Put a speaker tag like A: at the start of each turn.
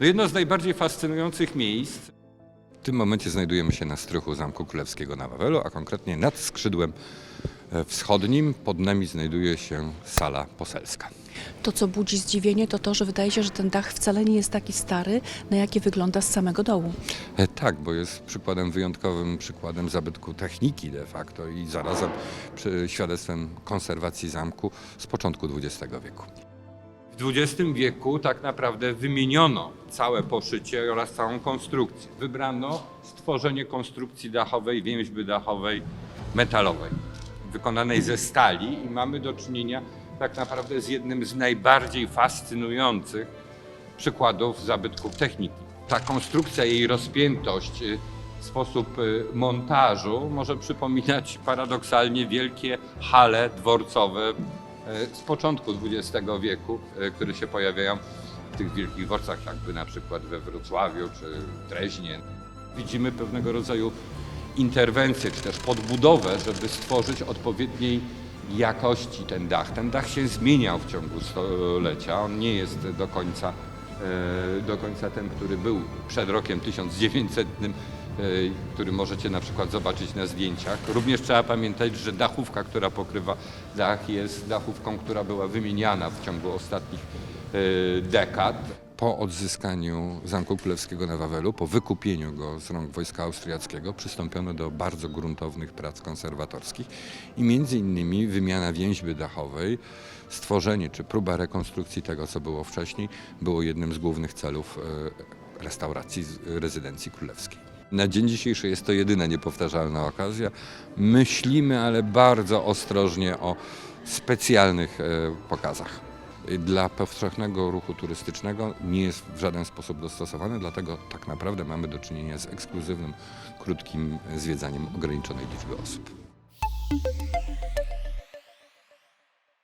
A: No jedno z najbardziej fascynujących miejsc. W tym momencie znajdujemy się na strychu Zamku Królewskiego na Wawelu, a konkretnie nad skrzydłem e, wschodnim. Pod nami znajduje się sala poselska.
B: To, co budzi zdziwienie, to to, że wydaje się, że ten dach wcale nie jest taki stary, na jaki wygląda z samego dołu.
A: E, Tak, bo jest przykładem wyjątkowym, przykładem zabytku techniki de facto i zarazem przy- świadectwem konserwacji zamku z początku XX wieku. W XX wieku tak naprawdę wymieniono całe poszycie oraz całą konstrukcję. Wybrano stworzenie konstrukcji dachowej, więźby dachowej metalowej, wykonanej ze stali i mamy do czynienia tak naprawdę z jednym z najbardziej fascynujących przykładów zabytków techniki. Ta konstrukcja, jej rozpiętość, y, sposób y, montażu może przypominać paradoksalnie wielkie hale dworcowe z początku XX wieku, y, które się pojawiają w tych wielkich dworcach, jakby na przykład we Wrocławiu czy Dreźnie. Widzimy pewnego rodzaju interwencję, czy też podbudowę, żeby stworzyć odpowiedniej jakości ten dach. Ten dach się zmieniał w ciągu stulecia. On nie jest do końca, e, do końca ten, który był przed rokiem 1900, e, który możecie na przykład zobaczyć na zdjęciach. Również trzeba pamiętać, że dachówka, która pokrywa dach jest dachówką, która była wymieniana w ciągu ostatnich e, dekad. Po odzyskaniu Zamku Królewskiego na Wawelu, po wykupieniu go z rąk wojska austriackiego, przystąpiono do bardzo gruntownych prac konserwatorskich i między innymi wymiana więźby dachowej, stworzenie czy próba rekonstrukcji tego, co było wcześniej, było jednym z głównych celów e, restauracji rezydencji królewskiej. Na dzień dzisiejszy jest to jedyna niepowtarzalna okazja. Myślimy, ale bardzo ostrożnie o specjalnych e, pokazach dla powszechnego ruchu turystycznego nie jest w żaden sposób dostosowany, dlatego tak naprawdę mamy do czynienia z ekskluzywnym, krótkim zwiedzaniem ograniczonej liczby osób.